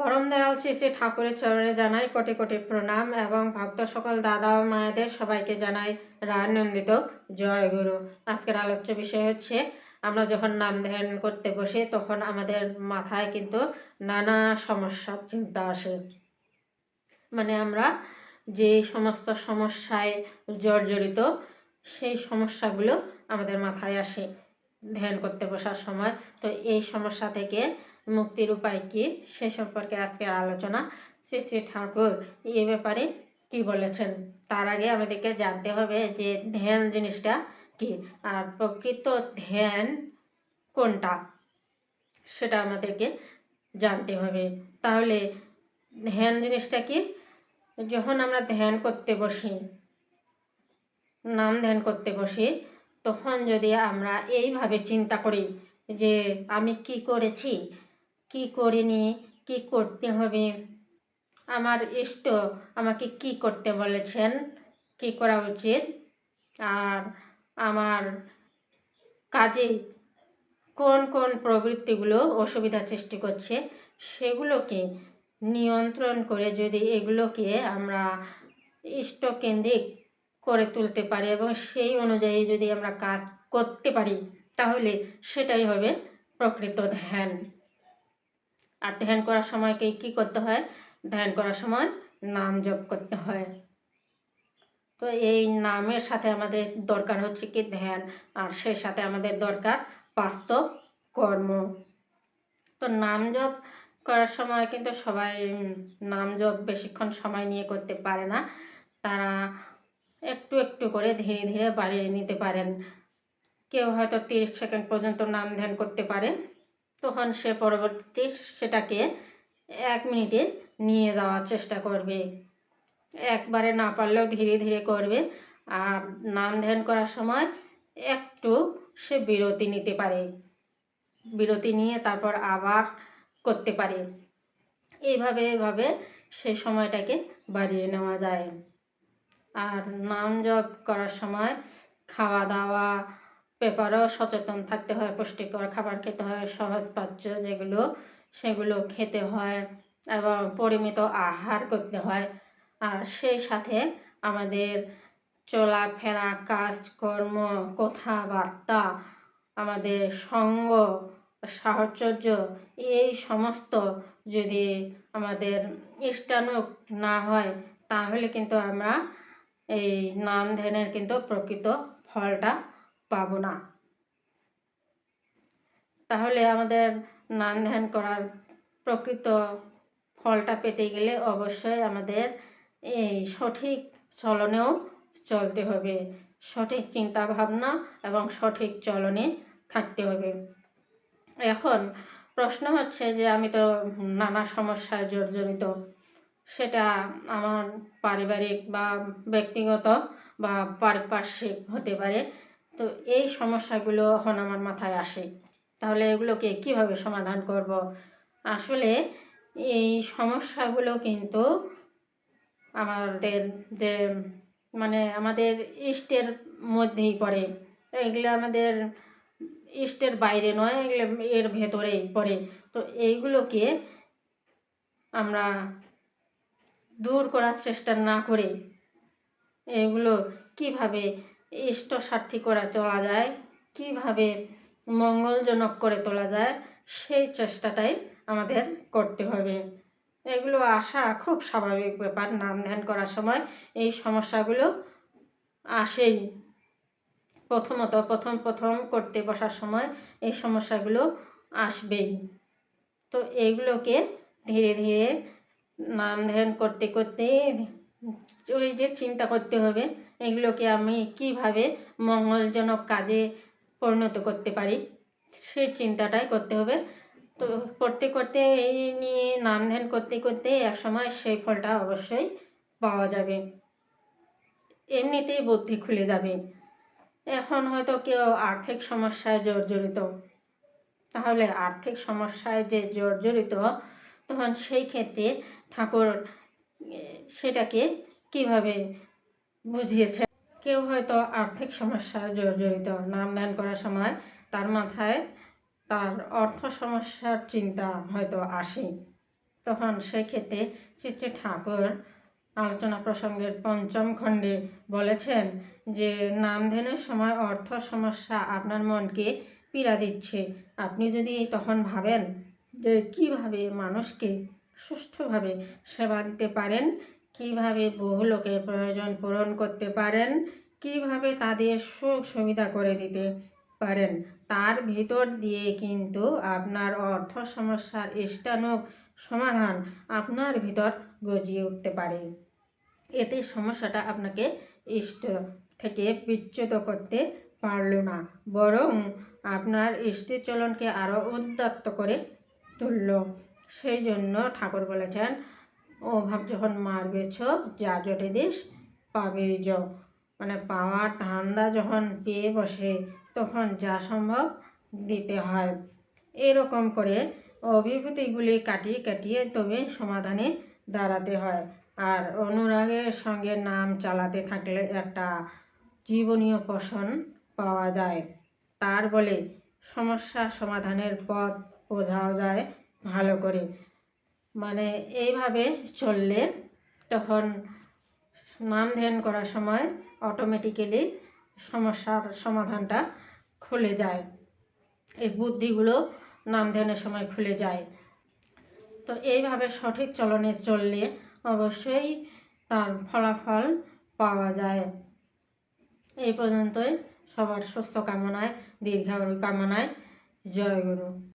পরম দয়াল শ্রী শ্রী ঠাকুরের চরণে জানাই কোটি কোটি প্রণাম এবং ভক্ত সকল দাদা ও মায়েদের সবাইকে জানাই রানন্দিত জয় গুরু। আজকের আলোচ্য বিষয় হচ্ছে, আমরা যখন নাম ধ্যান করতে বসি, তখন আমাদের মাথায় কিন্তু নানা সমস্যার চিন্তা আসে। মানে আমরা যে সমস্ত সমস্যায় জর্জরিত, সেই সমস্যাগুলো আমাদের মাথায় আসে। ধ্যান করতে বসার সময়। তো এই সমস্যা থেকে মুক্তির উপায় কি সে সম্পর্কে আজকে আলোচনা। শ্রী শ্রী ঠাকুর এ ব্যাপারে কি বলেছেন? তার আগে আমাদেরকে জানতে হবে যে ধ্যান জিনিসটা কি, আর প্রকৃত ধ্যান কোনটা সেটা আমাদেরকে জানতে হবে। তাহলে ধ্যান জিনিসটা কি? যখন আমরা ধ্যান করতে বসি, নাম ধ্যান করতে বসি তখন যদি আমরা এইভাবে চিন্তা করি যে আমি কি করেছি, কি করিনি, কি করতে হবে, আমার ইষ্ট আমাকে কি করতে বলেছেন, কি করা উচিত, আর আমার কাজে কোন কোন প্রবৃত্তিগুলো অসুবিধা সৃষ্টি করছে, সেগুলোকে নিয়ন্ত্রণ করে যদি এগুলোকে আমরা ইষ্টকেন্দ্রিক করে তুলতে পারি এবং সেই অনুযায়ী যদি আমরা কাজ করতে পারি, তাহলে সেটাই হবে প্রকৃত ধ্যান। আর ধ্যান করার সময় কি কী করতে হয়? ধ্যান করার সময় নাম জপ করতে হয়। তো এই নামের সাথে আমাদের দরকার হচ্ছে কি ধ্যান, আর সেই সাথে আমাদের দরকার বাস্তব কর্ম। তো নাম জপ করার সময় কিন্তু সবাই নাম জপ বেশিক্ষণ সময় নিয়ে করতে পারে না। তারা একটু একটু করে ধীরে ধীরে বাড়িয়ে নিতে পারেন। কেউ হয়তো তিরিশ সেকেন্ড পর্যন্ত নাম ধ্যান করতে পারে। তখন সে পরবর্তীতে সেটাকে এক মিনিটে নিয়ে যাওয়ার চেষ্টা করবে। একবারে না পারলেও ধীরে ধীরে করবে। আর নাম ধ্যান করার সময় একটু সে বিরতি নিতে পারে। বিরতি নিয়ে তারপর আবার করতে পারে। এইভাবে এভাবে সে সময়টাকে বাড়িয়ে নেওয়া যায়। আর নাম জপ করার সময় খাওয়া দাওয়া ব্যাপারেও সচেতন থাকতে হয়, পুষ্টিকর খাবার খেতে হয়, সহজ পাচ্য যেগুলো, সেগুলো খেতে হয় এবং পরিমিত আহার করতে হয়। আর সেই সাথে আমাদের চলাফেরা, কাজকর্ম, কথাবার্তা, আমাদের সঙ্গ, সাহচর্য, এই সমস্ত যদি আমাদের ইষ্টানুক না হয়, তাহলে কিন্তু আমরা এই নাম ধ্যানের কিন্তু প্রকৃত ফলটা পাবো না। তাহলে আমাদের নাম ধ্যান করার প্রকৃত ফলটা পেতে গেলে অবশ্যই আমাদের এই সঠিক চলনেও চলতে হবে। সঠিক চিন্তা ভাবনা এবং সঠিক চলনে থাকতে হবে। এখন প্রশ্ন হচ্ছে যে আমি তো নানা সমস্যায় জর্জরিত। সেটা আমার পারিবারিক বা ব্যক্তিগত বা পারিপার্শ্বিক হতে পারে। তো এই সমস্যাগুলো এখন আমার মাথায় আসে। তাহলে এগুলোকে কীভাবে সমাধান করব? আসলে এই সমস্যাগুলো কিন্তু আমাদের যে মানে আমাদের ইষ্টের মধ্যেই পড়ে। এগুলো আমাদের ইষ্টের বাইরে নয়, এগুলো এর ভেতরেই পড়ে। তো এইগুলোকে আমরা দূর করার চেষ্টা না করে এগুলো কীভাবে ইষ্ট স্বার্থী করা চলা যায়, কীভাবে মঙ্গলজনক করে তোলা যায়, সেই চেষ্টাটাই আমাদের করতে হবে। এগুলো আসা খুব স্বাভাবিক ব্যাপার, নাম ধ্যান করার সময় এই সমস্যাগুলো আসেই। প্রথমত প্রথম প্রথম করতে বসার সময় এই সমস্যাগুলো আসবেই। তো এগুলোকে ধীরে ধীরে নাম ধ্যান করতে করতে ওই যে চিন্তা করতে হবে, এগুলোকে আমি কীভাবে মঙ্গলজনক কাজে পরিণত করতে পারি, সেই চিন্তাটাই করতে হবে। তো করতে করতে এই নিয়ে নাম ধ্যান করতে করতে একসময় সেই ফলটা অবশ্যই পাওয়া যাবে। এমনিতেই বুদ্ধি খুলে যাবে। এখন হয়তো কেউ আর্থিক সমস্যায় জর্জরিত। তাহলে আর্থিক সমস্যায় যে জর্জরিত তখন সেই ক্ষেত্রে ঠাকুর সেটাকে কীভাবে বুঝিয়েছে? কেউ হয়তো আর্থিক সমস্যায় জর্জরিত, নাম ধ্যান করার সময় তার মাথায় তার অর্থ সমস্যার চিন্তা হয়তো আসে। তখন সেক্ষেত্রে শ্রী ঠাকুর আলোচনা প্রসঙ্গের পঞ্চম খণ্ডে বলেছেন যে, নাম ধ্যানের সময় অর্থ সমস্যা আপনার মনকে পীড়া দিচ্ছে। আপনি যদি তখন ভাবেন যে কীভাবে মানুষকে সুষ্ঠুভাবে সেবা দিতে পারেন, কীভাবে বহু লোকের প্রয়োজন পূরণ করতে পারেন, কীভাবে তাদের সুখ সুবিধা করে দিতে পারেন, তার ভিতর দিয়ে কিন্তু আপনার অর্থ সমস্যার ইষ্টানুক সমাধান আপনার ভিতর গজিয়ে উঠতে পারে। এতে সমস্যাটা আপনাকে ইষ্ট থেকে বিচ্যুত করতে পারল না, বরং আপনার চলনকে আরও উদ্যত্ত করে তুলল সেই জন্য ঠাকুর বলেছেন অভাব যখন মারবেছ যা জটে দিস, পাবে জ মানে পাওয়ার ধান্দা যখন পেয়ে বসে, তখন যা সম্ভব দিতে হয়। এরকম করে অভিভূতিগুলি কাটিয়ে কাটিয়ে তবে সমাধানে দাঁড়াতে হয়। আর অনুরাগের সঙ্গে নাম চালাতে থাকলে একটা জীবনীয় পোষণ পাওয়া যায়। তার বলে, সমস্যা সমাধানের পথ বোঝাও যায় ভালো করে। মানে এইভাবে চললে তখন নাম ধ্যান করার সময় অটোমেটিক্যালি সমস্যার সমাধানটা খুলে যায়। এই বুদ্ধিগুলো নাম ধ্যানের সময় খুলে যায়। তো এইভাবে সঠিক চলনে চললে অবশ্যই তার ফলাফল পাওয়া যায়। এই পর্যন্তই। সবার সুস্থ কামনায়, দীর্ঘায়ু কামনায়, জয় গুরু।